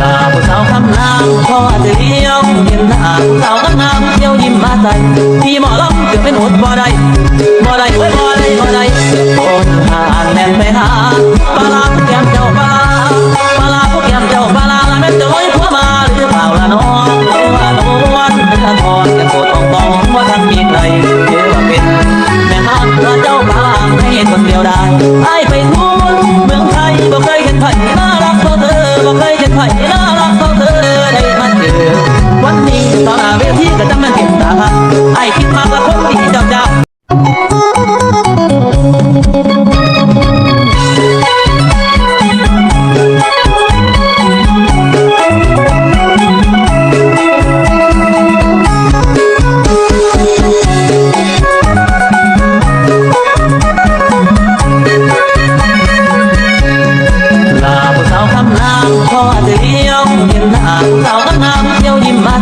ลาผู้สาวคำนามพอจะเไปหาปลาพวกแกมเจ้าปลาปลาพวกแกมเจ้าปลาละแม่นจะลอยผัวมาหรือเปล่าละน้องหรือว่าโนวันเป็นทางอ่อนแต่โกต้องมองว่าทางมีใครเชื่อว่าเป็นแม่ฮักพระเจ้าปลางให้คนเดียวได้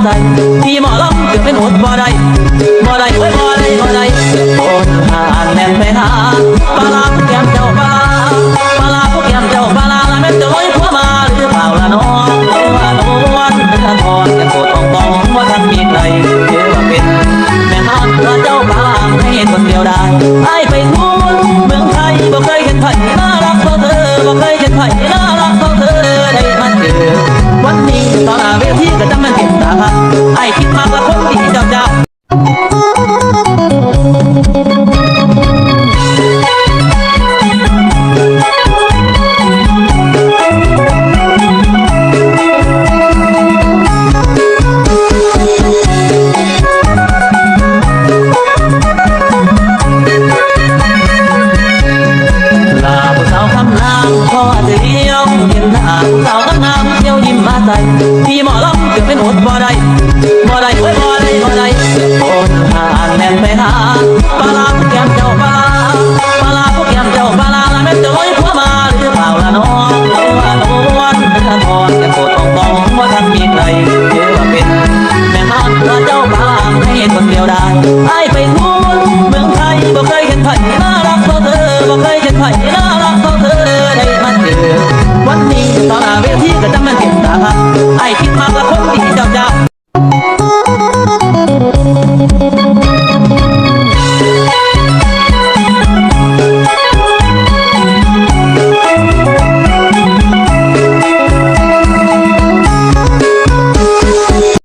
ใจพี่หมอลำถึงเป็นหมดบ่ได้บ่ได้เว้ยบ่ได้บ่ได้โอนหานแม่นไปหาปลาพวกแก้มเจ้าปลาปลาพวกแก้มเจ้าปลาละแม่นจ้าไอ้ผัวมาหรือเปล่าละน้องว่าโดนเป็นทางพรกันโกต้องต้องว่าท่านมีใครเยอาเป็นแม่นอนว่าเจ้าปลาให้คนเดียวได้ไอ้ไปนู่นเมืองไทยบ่เคยเห็นไผ่น่ารักเท่เธอบ่เคยเห็นไผ่น่า ที่หมอลำถึบเป็นอดบ่ได้บ่ได้เว้ยบ่ได้บ่ได้โอนหางแน่นไปหาปลาลาแก้มจ้ 爱听妈妈哄你笑笑。